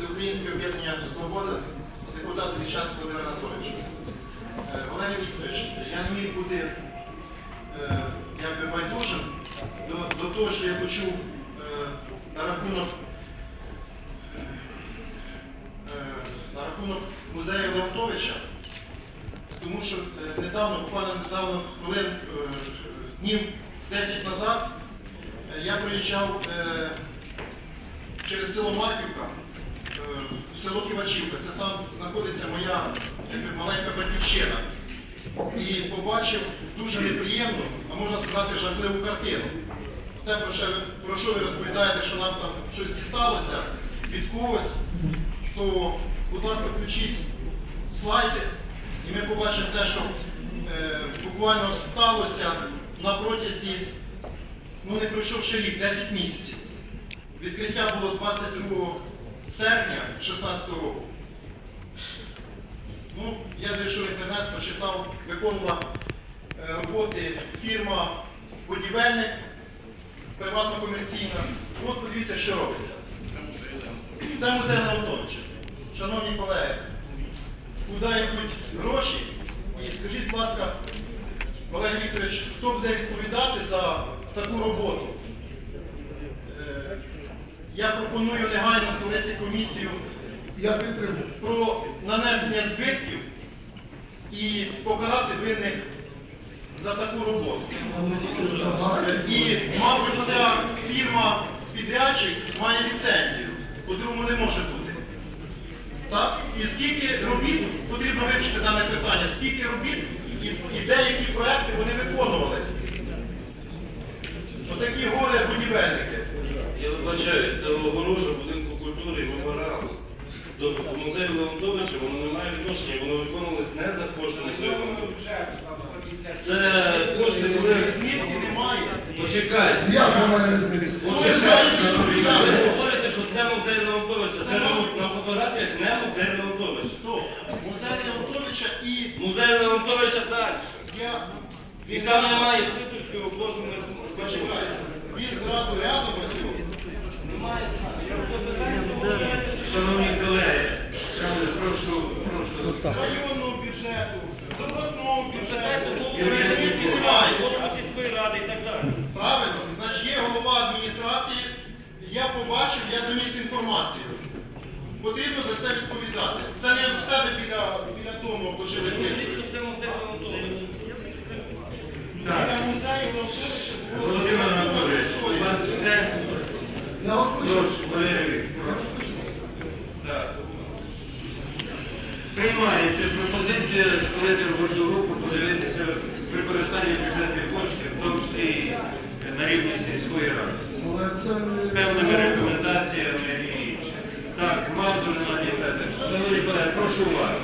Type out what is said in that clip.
Всеукраїнське об'єднання Свобода, депутат Звічанський Володимир Анатолійович. Е, Валерій Вікторович, я не міг бути е, якби байдужим до, до того, що я почув е, на рахунок на рахунок музею Леонтовича, тому що недавно, буквально недавно, хвилин, днів з 10 назад, я приїжджав через село Марківка село Ківачівка. Це там знаходиться моя якби, маленька батьківщина. І побачив дуже неприємну, а можна сказати, жахливу картину. Те, про що, про що ви розповідаєте, що нам там щось дісталося від когось, то, будь ласка, включіть слайди, і ми побачимо те, що е, буквально сталося на протязі, ну не пройшов ще рік, 10 місяців. Відкриття було 22 серпня 2016 року. Ну, я зайшов в інтернет, почитав, виконувала е, роботи фірма будівельник, приватно-комерційна. От подивіться, що робиться. Це музей Леонтовича. Шановні колеги, куди йдуть гроші? І скажіть, будь ласка, Валерій Вікторович, хто буде відповідати за таку роботу? Я пропоную негайно створити комісію Я підтримую. про нанесення збитків і покарати винних за таку роботу. І, мабуть, ця фірма підрядчик має ліцензію, по-другому не може бути. Так? І скільки робіт, потрібно вивчити дане питання, скільки робіт і, і деякі проекти вони виконували. Отакі горе будівельники. Вибачаюсь, це огорожа будинку культури і меморіалу. До музею Леонтовича воно не має відношення, воно виконувалось не за кошти музею Леонтовича. Це кошти, коли... Різниці немає. Почекайте. Як немає різниці? Ви що Ви говорите, що це музей Леонтовича. Це на, фотографіях не музей Леонтовича. Стоп. Музей Леонтовича і Музей Леонтовича далі. я... І там немає присутки обложених. Почекайте. Він зразу рядом ось. Шановні колеги, шановні, прошу, прошу. З районного бюджету, з обласного бюджету. Дайте немає. Правильно? Значить, є голова адміністрації, я побачив, я доніс інформацію. Потрібно за це відповідати. Це не в себе біля, біля дому обложили плиткою. Що це музей Леонтовича? Біля музею Леонтовича було Володимир Анатолійович, у вас все? Я вас. Прошу, Валерій, Приймається пропозиція створити робочу групу, подивитися використання бюджетних коштів, в тому числі на рівні сільської ради. З певними рекомендаціями і інше. Так, Мазур Геннадій Федорович. Шановні колеги, прошу уваги.